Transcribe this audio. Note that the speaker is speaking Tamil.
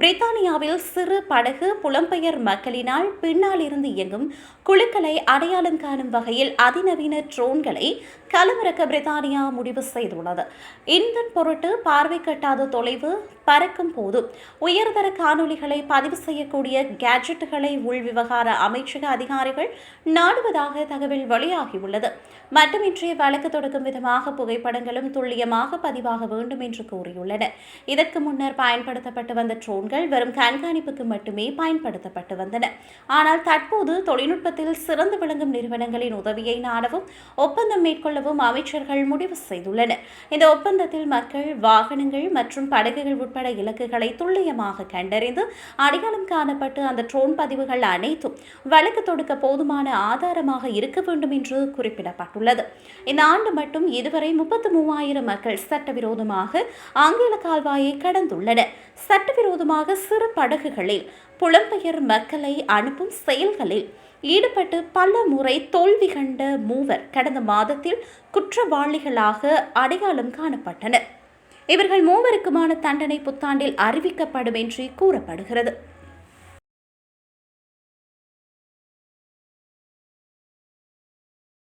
பிரித்தானியாவில் சிறு படகு புலம்பெயர் மக்களினால் பின்னால் இருந்து இயங்கும் குழுக்களை அடையாளம் காணும் வகையில் அதிநவீன ட்ரோன்களை களமிறக்க பிரித்தானியா முடிவு செய்துள்ளது. இந்த பொருட்டு பார்வை கட்டாத தொலைவு பறக்கும் போது உயர்தர காணொலிகளை பதிவு செய்யக்கூடிய கேஜெட்டுகளை உள்விவகார அமைச்சக அதிகாரிகள் நாடுவதாக தகவல் வெளியாகியுள்ளது. மட்டுமின்றி வழக்கு தொடக்கும் விதமாக புகைப்படங்களும் துல்லியமாக பதிவாக வேண்டும் என்று கூறியுள்ளனர். இதற்கு முன்னர் பயன்படுத்தப்பட்டு வந்த ட்ரோன் ட்ரோன்கள் வெறும் கண்காணிப்புக்கு மட்டுமே பயன்படுத்தப்பட்டு வந்தன. ஆனால் தற்போது தொழில்நுட்பத்தில் சிறந்து விளங்கும் நிறுவனங்களின் உதவியை நாடவும் ஒப்பந்தம் மேற்கொள்ளவும் அமைச்சர்கள் முடிவு செய்துள்ளனர். இந்த ஒப்பந்தத்தில் மக்கள் வாகனங்கள் மற்றும் படகுகள் உட்பட இலக்குகளை துல்லியமாக கண்டறிந்து அடையாளம் காணப்பட்டு அந்த ட்ரோன் பதிவுகள் அனைத்தும் வழக்கு தொடுக்க போதுமான ஆதாரமாக இருக்க வேண்டும் என்று குறிப்பிடப்பட்டுள்ளது. இந்த ஆண்டு மட்டும் இதுவரை முப்பத்து மூவாயிரம் மக்கள் சட்டவிரோதமாக ஆங்கில கால்வாயை கடந்துள்ளனர். சட்டவிரோதமாக சிறு படகுகளில் புலம்பெயர் மக்களை அனுப்பும் செயல்களில் ஈடுபட்டு பல முறை தோல்வி கண்ட மூவர் கடந்த மாதத்தில் குற்றவாளிகளாக அடையாளம் காணப்பட்டனர். இவர்கள் மூவருக்குமான தண்டனை புத்தாண்டில் அறிவிக்கப்படும் என்று கூறப்படுகிறது.